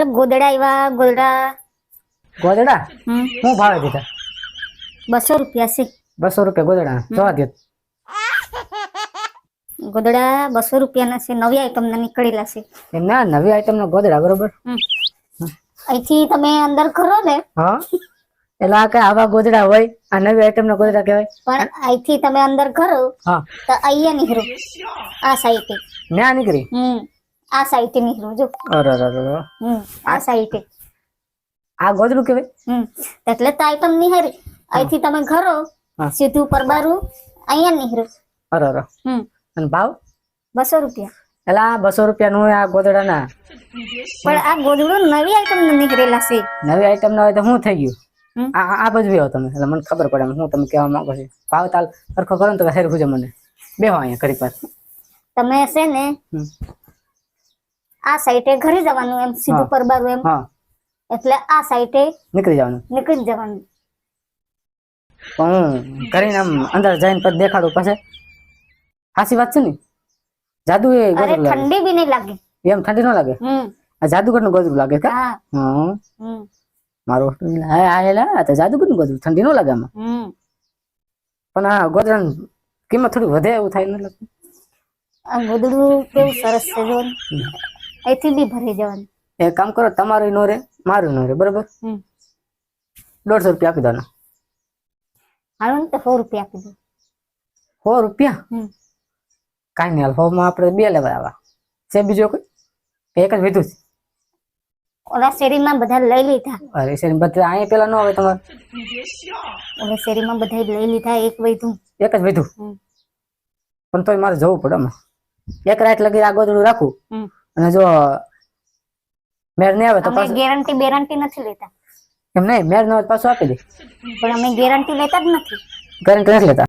એટલે ગોદડા એવા ગોદડા. ગોદડા? શું ભાવે દીધા બસો રૂપિયા છે. બસો રૂપિયા ગોદડા. જોવા દે ગોદડા બસો રૂપિયાના છે. નવી આઈટમના નીકળેલા છે. ના નવી આઈટમ નો ગોદડા બરોબર? અહીંથી તમે અંદર કરો ને. હા. એટલે આ કઈ આવા ગોદડા હોય? આ નવી આઈટમ ના ગોદડા કહેવાય? પણ અહીંથી તમે અંદર કરો. હા. તો અહીંયા નીકળો. આ સાઈડે ના નીકળી? હમ. આ સાઈડે ની રોજો અરે અરે અરે અરે. આ સાઈડે આ ગોદડું કેવાય? એટલે તો આઈટમ નિહારી અહીંથી તમે ઘરો સીધું પર બારું અહીંયા નીકળો અરે અરે હમ. અને ભાવ? બસો રૂપિયા. એટલે આ બસો રૂપિયા નું આ ગોદડા ના પણ આ ગોદડું નવી આઈટમ નીકળેલા છે. નવી આઈટમ ના હોય તો શું થઈ ગયું? આ આ- આ બેહો તમે. એટલે મને ખબર પડે હું તમે કહેવા માંગો છો. ભાવ તાલ સરખો કરો ને તો હેર ખુજે મને. બેહો અહીંયા કરી પર તમે છે ને. આ સાઈડે ઘરે જવાનું એમ સીધું. પરબારું એમ. એટલે આ સાઈડે નીકળી જવાનું. નીકળી જવાનું. પણ કરીને આમ અંદર જઈને પછી દેખાડું પછી સાચી વાત છે ને? જાદુ એ અરે ઠંડી બી નહીં લાગે. એમ ઠંડી ન લાગે? આ જાદુગરનું ગોદડું લાગે કા? હા. મારું હા આયેલા તો જાદુગરનું ઠંડી ન લાગે આમાં. પણ આ ગોદરા કિંમત થોડી વધે એવું થાય ન લાગતું આ ગોદડું કેવું સરસ છે જો. અહીંથી બી ભરી જવાનું એ કામ કરો તમારું નો રે મારું નો રે બરોબર? દોઢસો રૂપિયા આપી દો હાલો ને તો સો રૂપિયા આપી દો. સો રૂપિયા? કાંઈ નહીં હાલમાં આપણે બે લેવા આવા. છે બીજો કોઈ? એક જ વધુ છે. ઓલા શેરીમાં બધા લઈ લીધા. અરે શેરી બધા અહીંયા પેલા ન આવે તમારે? ઓલા શેરીમાં બધા લઈ લીધા એક વૈધું એક જ વૈધું પણ તોય મારે જવું પડે એક રાત લગી આ ગોદડું રાખું અને જો મેર નહીં આવે તો અમે પાછું ગેરંટી બેરંટી નથી લેતા. એમ નહીં મેર ન આવે તો પાછું આપી દે. પણ અમે ગેરંટી લેતા જ નથી. ગેરંટી નથી લેતા.